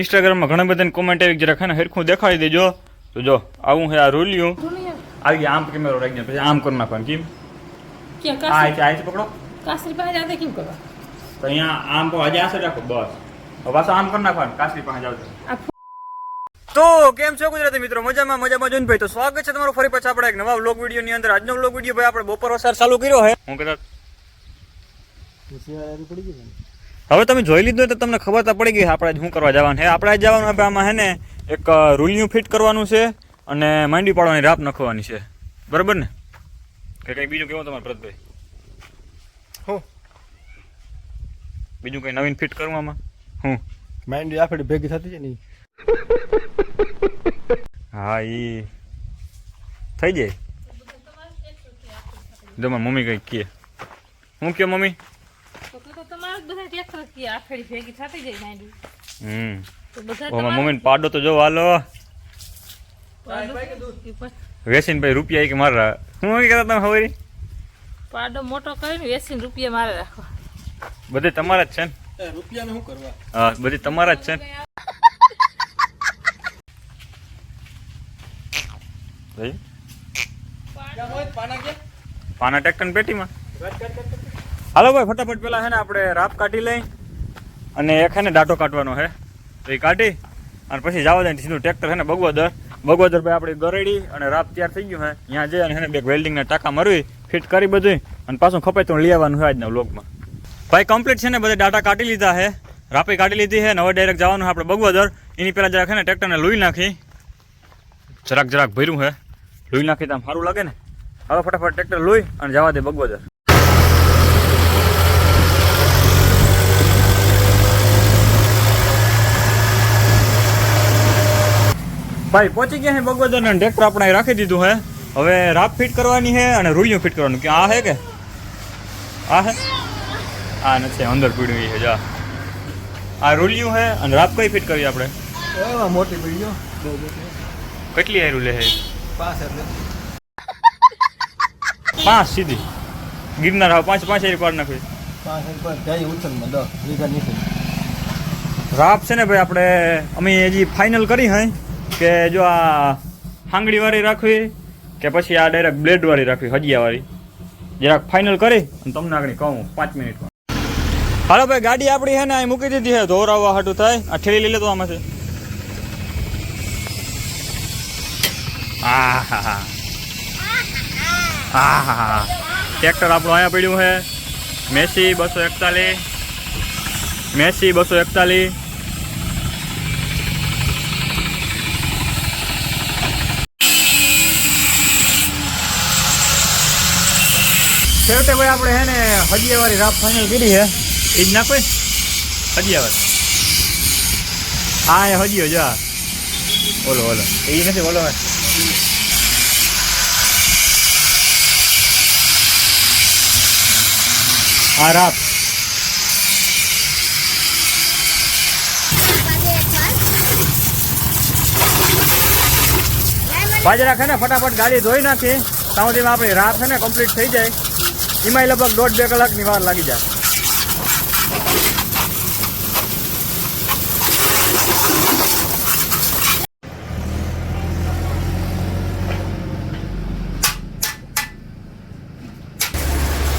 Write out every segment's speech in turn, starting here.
ઇન્સ્ટાગ્રામમાં ઘણા બધાની કોમેન્ટ આવી જરા ખાને હરખું દેખાડી દેજો. તો જો આવું હે આ રૂલિયું આવી ગયા આમ કેમેરો રાખજો પછી આમ કરી નાખવાનું કેમ? આ આ પકડો. કાસરી પાસે જાતે કેમ કરવા તો અહીંયા આમ તો આજે આશે રાખો બસ. હવે પાછું આમ કરી નાખવાનું કાશી પાસે જાવ તો. કેમ છો ગુજરાતી મિત્રો? મજામાં મજામાં જોઈને ભાઈ તો સ્વાગત છે તમારું ફરી પાછા આપણે એક નવા વ્લોગ વીડિયો ની અંદર. આજનો વ્લોગ વીડિયો ભાઈ આપણે બપોર વસાર ચાલુ કર્યો છે હું કદાચ હવે તમે જોઈ લીધું તો તમને ખબર તો પડી ગઈ આપણે શું કરવા જવાનું છે. આપણે જવાનું હવે આમાં હે ને એક રૂલિયું ફિટ કરવાનું છે અને માંડી પાડવાની રાપ નખવાની છે. બરાબર ને? કે કંઈ બીજું કેવું તમારે પ્રતભાઈ હું? બીજું કંઈ નવીન ફિટ કરવું આમાં? હું? માંડી આફડી ભેગી થતી છે ને હા એ થઈ જાય. જો મમ્મી કંઈક કહે. હું કે મમ્મી? તો તમારે બધા ટ્રેક્ટર કે આખડી ભેગી થતી જાય માંડી હમ. તો બધા ઓ મારી પાડો તો જો હાલો. વેસીન ભાઈ રૂપિયા ઈ મારા હું કહેતા તમે ખબર? પાડો મોટો કરીને વેસીને રૂપિયા મારે બધે તમારા જ છે ને? રૂપિયાને શું કરવા? હા બધી તમારા જ છે ને? ભાઈ? પાના ટેક્કન પેટીમાં? હાલો ભાઈ, ફટાફટ પેલા છે ને આપણે રાપ કાઢી લઈ અને એક છે ને દાંટો કાઢવાનો તો એ કાઢી અને પછી જવા દે સીધું ટ્રેક્ટર છે ને બગવદર. બગવદર ભાઈ આપણી ગરેડી અને રાપ તૈયાર થઈ ગયું છે. ત્યાં જઈ અને છે ને બે વેલ્ડિંગના ટાંકા મરવી ફિટ કરી બધું અને પાછું ખપે તો લઈ આવવાનું છે આજના વ્લોગમાં ભાઈ કમ્પ્લીટ છે ને બધા ડાટા કાઢી લીધા છે. રાપે કાઢી લીધી છે. ને હવે ડાયરેક્ટ જવાનું છે આપણે બગવદર. એની પહેલાં જરાક છે ને ટ્રેક્ટરને લોહી નાખી. જરાક જરાક ભર્યું છે. લોહી નાખી તો સારું લાગે ને. હવે ફટાફટ ટ્રેક્ટર લોહી અને જવા દે બગવદર. ભાઈ પહોંચી ગયા છે બગવદર ને ટ્રેક્ટર આપણે રાખી દીધું હે હવે રાપ ફિટ કરવાની છે અને રૂલિયું ફિટ કરવાનું. કે આ છે કે? આ હે આ નથી અંદર પીડ્યું છે જા. આ રૂલિયું છે અને રાપ કઈ ફિટ કરવી આપણે? મોટી પીડ્યો. કેટલી આયરું લે પાસ પાંચ સીધી. ગિરનાર હા પાંચ પાંચ આયરી પાર નાખવી. રાપ છે ને ભાઈ આપણે અમે હજી ફાઇનલ કરી હે. કે જો આ હાંગડી વાળી રાખવી કે પછી આ ડાયરેક્ટ બ્લેડ વાળી રાખવી, હજીયા વાળી. જરાક ફાઇનલ કરી અને તમને આગળ કહું પાંચ મિનિટમાં. હાલો ભાઈ, ગાડી આપણી છે ને અહીં મૂકી દીધી છે. ધોરાવવા હાટું થાય. આ ઠેલી લઈ લેતો આમાંથી. હા હા હા હા હા હા ટ્રેક્ટર આપણું અહીંયા પડ્યું છે. મેસી બસો એકતાલીસ. મેસી બસો એકતાલીસ. છેવટે ભાઈ આપણે હે ને હજીયાવાળી રાપ ફાઈનલ કરી છે. એ જ નાખો હજીયાવાર હા, એ હજી જો ઓલો ઓલો. એ નથી, ઓલો હા રાપ બાજરા છે ને ફટાફટ ગાડી ધોઈ નાખી. ત્યાં આપણી રાત છે ને કમ્પ્લીટ થઈ જાય. એમાંય લગભગ દોઢ બે કલાકની વાર લાગી જાય.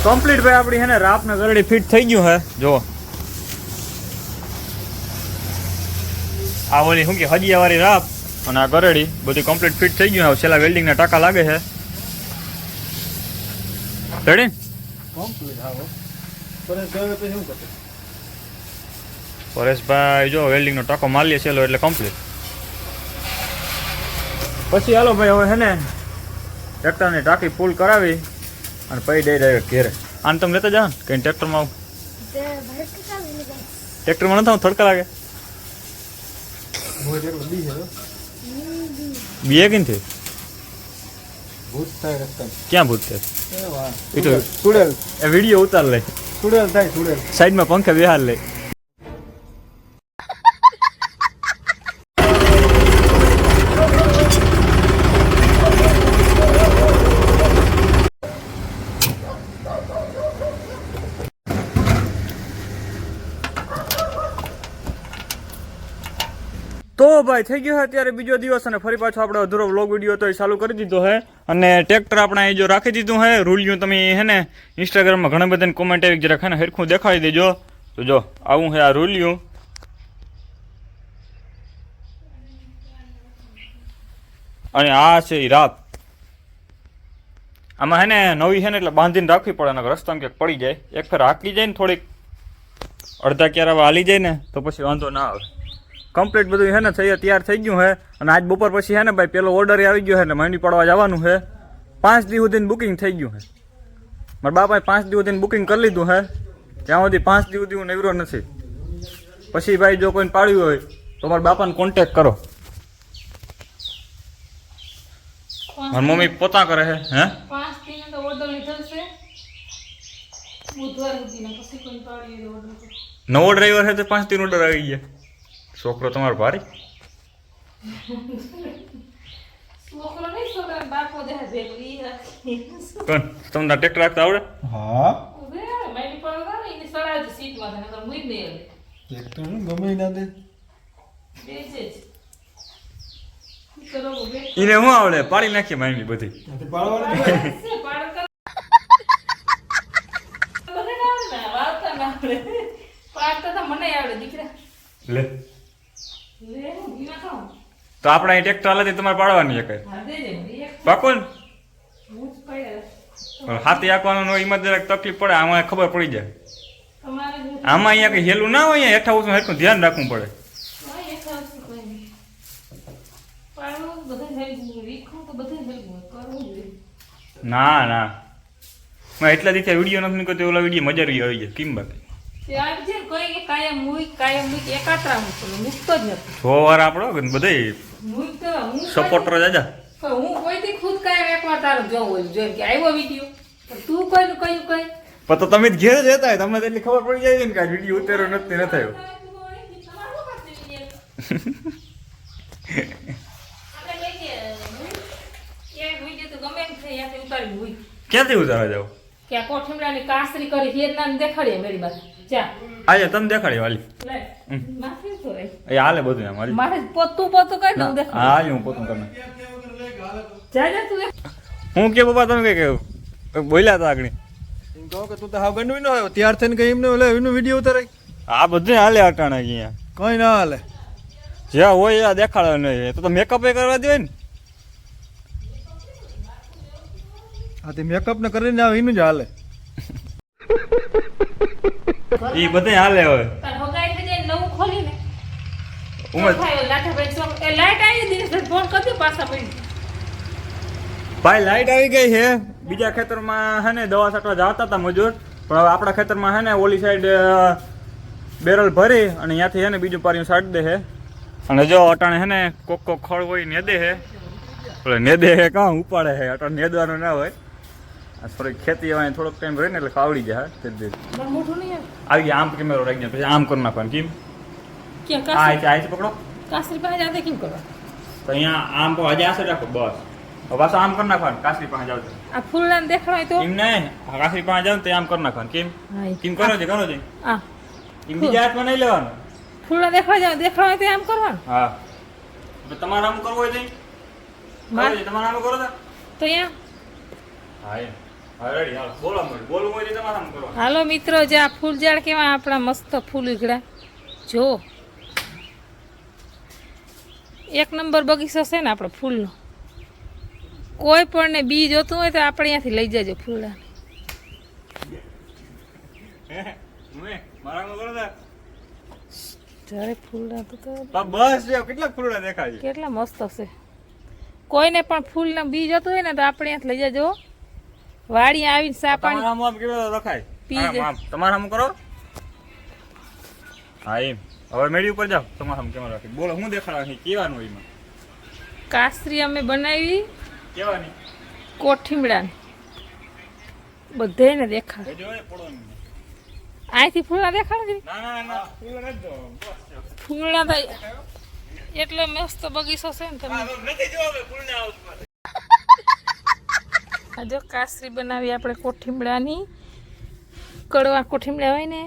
કમ્પ્લીટ ભાઈ, આપણી હે ને રાપ ને ગરડી ફિટ થઈ ગયું છે જો આ ઓલી શું કે હજીયાવાળી રાપ અને આ ગરડી બધી કમ્પ્લીટ ફિટ થઈ ગયું હવે છેલ્લા વેલ્ડિંગના ટાંકા લાગે છે. રેડી કમ્પ્લીટ આવો. પણ ગયો શું પરેશભાઈ જો વેલ્ડિંગનો ટાંકો મારીએ છેલ્લો એટલે કમ્પ્લીટ પછી હાલો ભાઈ હવે હેને ને ટ્રેક્ટરની ટાંકી ફૂલ કરાવી અને પછી દઈ ડાયરેક્ટ ઘેરે. આને તમે લેતા જાઓ ને કંઈ ટ્રેક્ટરમાં આવું. ટ્રેક્ટરમાં નથી આવું થડકા લાગે. છે બીએ કીનથી ભૂત થાય રસ્તા. ક્યાં ભૂત થાય એ તો- એ વીડિયો ઉતાર લે. સુડેલ થાય સુડેલ. સાઈડમાં પંખા બેહાર લે. ભાઈ, થઈ ગયો અત્યારે બીજો દિવસ અને ફરી પાછો આપણે અધૂરો વ્લોગ વીડિયો તો એ ચાલુ કરી દીધો છે અને ટ્રેક્ટર આપણે અહીં જો રાખી દીધું છે રૂલિયું તમે હે ને ઇન્સ્ટાગ્રામમાં ઘણા બધાની કોમેન્ટ આવી જરાક હે ને હરખું દેખાડી દેજો. તો જો, આવું છે આ રૂલિયું અને આ છે એ રાત. આમાં હે ને નવી છે ને એટલે બાંધીને રાખવી પડે અને રસ્તામાં ક્યાંક પડી જાય. એક ફેર હાકી જાય ને થોડીક. અડધા ક્યારે હાલી જાય ને, તો પછી વાંધો ના આવે. કમ્પ્લીટ બધું છે ને થઈ તૈયાર થઈ ગયું છે અને આજ બપોર પછી છે ને ભાઈ પેલો ઓર્ડર આવી ગયો છે ને માંડી પડવા જવાનું છે પાંચ દિવસ સુધીનું બુકિંગ થઈ ગયું છે મારા બાપાએ પાંચ દિવસ સુધીનું બુકિંગ કરી લીધું છે ત્યાં સુધી પાંચ દિવસ સુધી હું નવરો નથી. પછી ભાઈ જો કોઈને પાડ્યું હોય તો મારા બાપાને કોન્ટેક કરો. મારી મમ્મી પોતા કરે છે હે? પાંચ દિન ઓર્ડર લીધો છે બુધવાર સુધીનો પછી કોઈ પાડી નવો ડ્રાઈવર છે તો પાંચ દિન ઓર્ડર આવી ગયા. છોકરો તમારો ભારી? તમને ટ્રેક્ટર રાખતા આવડે? હા. ટ્રેક્ટર ગમે ના દે. એને હું આવડે? પાડી નાખીએ માયની બધી. પાડતા મને આવડે દીકરા. લે. તો આપણે અહીં ટ્રેક્ટર હાલે તમારે પાડવાની એક પાકો ને હાથે આંકવાનું હોય એમાં જરાક તકલીફ પડે આમાં ખબર પડી જાય. આમાં અહીંયા કઈ હેલું ના હોય અહીંયા હેઠા ઉઠું હેઠું ધ્યાન રાખવું પડે. ના ના. હું એટલા દિવસે વીડિયો નથી નીકળતો ઓલા વીડિયો મજા રહી આવી જાય કેમ બાકી? કાયમ કાયમ એકાત્રા મૂકતો જ નથી. સો વાર આપણો બધે સપોર્ટર જાજા હું કોઈથી ખુદ કાંઈ એકવાર તારું જોવું હોય જોઈ કે આવ્યો વીડિયો. તું કોઈનું કયું કઈ? પણ તો તમે જ ઘેર જ હતા તમને એટલી ખબર પડી જાય ને કે વીડિયો ઉતાર્યો નથી ન થયો. ક્યાંથી ઉતારવા જાવ? કે આ કોઠીમડાની કાસરી કરી હેરના દેખાડીએ મેળી પાસે ચા આજે તમે દેખાડી વાલી એ હાલે બધું એમ હાલી. મારે પોતું પોતું કઈ દઉં હા દેખાડ. હા હું પોતું તમને જા જા તું હું કે બાબા તમે કઈ કહ્યું બોલ્યા હતા આગળ? એમ કહો કે તું તો હાવ ગંડવી ન આવ્યો ત્યાર થઈને કઈ એમને ઓલે એનો વીડિયો ઉતારે આ બધું હાલે અટાણે અહીંયા. કઈ ના હાલે. જ્યાં હોય આ દેખાડે નહીં તો તો મેકઅપ એ કરવા દે ને. આ તે મેકઅપ ને કરીને આવે એનું જ હાલે. એ બધે હાલે હવે. તાર હગાઈ થઈ જાય નવું ખોલીને. ઉમર. થાય લાઠાભાઈ ચોક એ લાઈટ આવી દિનેશભાઈ ફોન કરજો પાછા પડી ભાઈ લાઈટ આવી ગઈ છે. બીજા ખેતરમાં હે ને દવા છાંટવા જતા હતા મજૂર. પણ હવે આપણા ખેતરમાં હે ને ઓલી સાઈડ બેરલ ભરી અને ત્યાંથી હે ને બીજું પારિયું છાંટી દે છે. અને જો અટાણે હે ને કોક કોક ખળ હોય નેદે છે. ને દે છે કાં ઉપાડે છે? અટાણે નેદવાનું ના હોય. થોડીક ખેતી હવે થોડોક ટાઈમ રહીને એટલે આવડી જાય તે નહીં આવે ગયા આમ કેમેરો રાખી પછી આમ કરી નાખવાનું કેમ? આ છે આ પકડો. કાસરી પાસે જાતે કેમ કરવા તો અહીંયા આમ તો હજી રાખો બસ. બસ આમ કરી નાખવાનું કાસરી પાસે જાવ તો. આ ફૂલડાને દેખાડાય તો. એમ નહીં કાસરી પાસે જાવ તો આમ કરી નાખવાનું કેમ? કેમ કરો છે કરો છે? એમ બીજા હાથમાં નહીં લેવાનું. ફૂલના દેખાડા જાવ તો આમ કરવાનું. હા. તો તમારે આમ કરવું હોય તો? તમારે આમ કરો તો તો અહીંયા? હા હાલો. મિત્રો જે આ ફૂલ ઝાડ કેવા આપણા મસ્ત ફૂલ ઉઘડા જો. એક નંબર બગીચો છે ને આપણો ફૂલનો. કોઈ પણ ને બી જોતું હોય તો આપણે અહીંયાથી લઈ જજો ફૂલડા. બસ કેટલા ફૂલડા દેખાય છે. કેટલા મસ્ત હશે કોઈને પણ ફૂલના બી જોતું હોય ને તો આપણે અહીંયાથી લઈ જજો. વાડી આવીને સા તમારા પાણી આમ આમ કેવી રખાય? પી આમ, જાય. આમ. આમ કરો. હા એમ. હવે મેળી ઉપર જાઓ. તમારા આમ કેમ રાખી? બોલો હું દેખાડવાનું છે કેવાનું એમાં? કાસરી અમે બનાવી. કેવાની? કોઠીમડા બધે ને દેખાડ અહીંથી ફૂલડા દેખાડ ના ના ના. ફૂલ નથી જો બસ જો. ફૂલના તો એટલો મસ્ત બગીચો છે ને તમે આ જો કાસરી બનાવી આપણે કોઠીમડાની કડવા કોઠીમડા હોય ને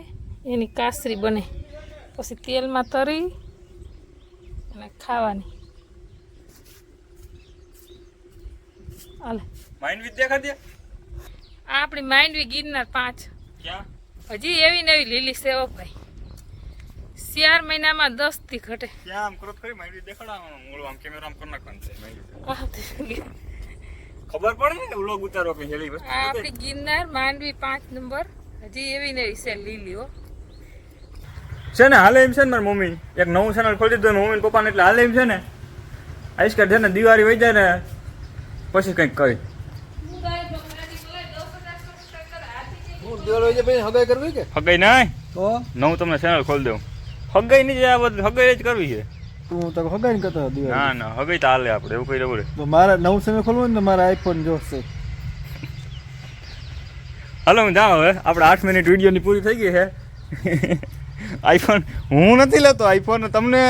એની કાસરી બને. પછી તેલમાં તરી અને ખાવાની. આપણી માંડવી ગિરનાર પાંચ. હજી એવી નવી લીલી સેવક ભાઈ ચાર મહિનામાં દસથી ઘટે. આમ કરો ખરી માઇન્ડ દેખાડવાનું મૂળ આમ કેમેરા આમ કરી નાખવાનું છે ખબર પડે ને વ્લોગ ઉતારો કે હેલી વસ્તુ આપણી ગિરનાર માંડવી પાંચ નંબર. હજી એવી નહીં છે લીલીઓ છે ને હાલે એમ છે ને મારી મમ્મી. એક નવું ચેનલ ખોલી દીધું મમ્મી ને પપ્પાને એટલે હાલે એમ છે ને. આઈસ્કાર છે ને દિવાળી વહી જાય ને પછી કંઈક કરી. હું દિવાળી પછી હગાઈ કરવી કે? હગાઈ નાય તો? નવું તમને ચેનલ ખોલી દઉં. હગાઈ નહીં જ આ બધું હગાઈ જ કરવી છે. તું તો હગાઈ કરતો ના દિવાળી. ના હગાઈ તો હાલે આપણે એવું કઈ રહ્યું તો મારા નવું સમય ખોલવું ને મારા આઈફોન જોશે. હાલો હું જાઉં હવે. આપણે આઠ મિનિટ વિડીયોની પૂરી થઈ ગઈ છે. આઈફોન હું નથી લેતો આઈફોન તમને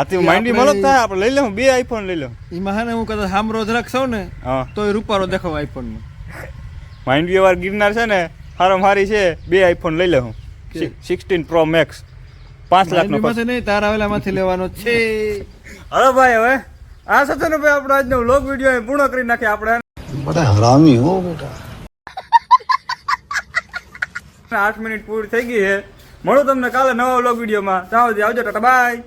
આથી માઇન્ડી મળો જ થાય આપણે લઈ લઉં બે આઈફોન લઈ લઉં. એમાં હે ને હું કદાચ હામરો જરાક સૌ ને તો એ રૂપારો દેખાવ આઈફોનમાં માઇન્ડી વાર ગિરનાર છે ને હારો મારી છે બે આઈફોન લઈ લઉં. સિક્સટીન પ્રો મેક્સ પાંચ લાખ નો નહીં તાર આવેલા માંથી લેવાનો છે. હવે ભાઈ હવે? આ સાથે ભાઈ આપણો આજનો વ્લોગ વીડિયો પૂર્ણ કરી નાખીએ આપણે. બડા હરામી હો બેટા. આઠ મિનિટ પૂરી થઈ ગઈ છે. મળું તમને કાલે નવા વ્લોગ વિડીયોમાં ત્યાં આવજો ટાટા બાય.